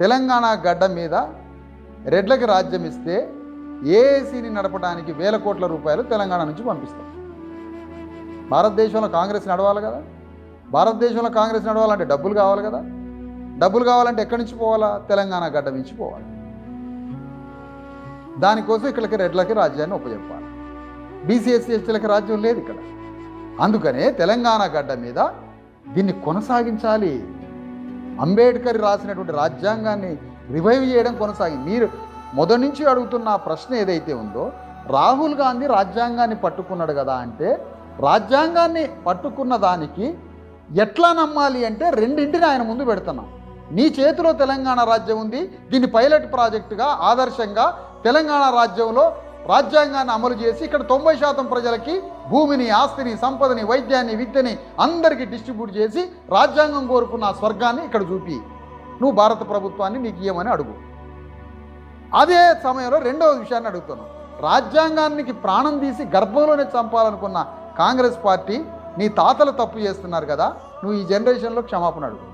తెలంగాణ గడ్డ మీద రెడ్లకి రాజ్యం ఇస్తే ఏఏసీని నడపడానికి వేల కోట్ల రూపాయలు తెలంగాణ నుంచి పంపిస్తాం. భారతదేశంలో కాంగ్రెస్ నడవాలి కదా? భారతదేశంలో కాంగ్రెస్ నడవాలంటే డబ్బులు కావాలి కదా? డబ్బులు కావాలంటే ఎక్కడి నుంచి పోవాలా? తెలంగాణ గడ్డ నుంచి పోవాలి. దానికోసం ఇక్కడికి రెడ్లకి రాజ్యాన్ని ఉపజెప్పాలి బీసీఎస్సీ ఎస్టీలకి రాజ్యం లేదు ఇక్కడ. అందుకనే తెలంగాణ గడ్డ మీద దీన్ని కొనసాగించాలి. అంబేద్కర్ రాసినటువంటి రాజ్యాంగాన్ని రివైవ్ చేయడం కొనసాగి మీరు మొదటి నుంచి అడుగుతున్న ప్రశ్న ఏదైతే ఉందో రాహుల్ గాంధీ రాజ్యాంగాన్ని పట్టుకున్నాడు కదా అంటే రాజ్యాంగాన్ని పట్టుకున్న దానికి ఎట్లా నమ్మాలి అంటే రెండింటిని ఆయన ముందు పెడుతున్నాం. నీ చేతిలో తెలంగాణ రాజ్యం ఉంది దీన్ని పైలట్ ప్రాజెక్టుగా ఆదర్శంగా తెలంగాణ రాజ్యంలో రాజ్యాంగాన్ని అమలు చేసి ఇక్కడ తొంభై శాతం ప్రజలకి భూమిని ఆస్తిని సంపదని వైద్యాన్ని విద్యని అందరికీ డిస్ట్రిబ్యూట్ చేసి రాజ్యాంగం కోరుకున్న స్వర్గాన్ని ఇక్కడ చూపి. నువ్వు భారత ప్రభుత్వాన్ని నీకు ఇయ్యమని అడుగు. అదే సమయంలో రెండవ విషయాన్ని అడుగుతాను రాజ్యాంగానికి ప్రాణం తీసి గర్భంలోనే చంపాలనుకున్న కాంగ్రెస్ పార్టీ నీ తాతలు తప్పు చేస్తున్నారు కదా నువ్వు ఈ జనరేషన్లో క్షమాపణ అడుగు.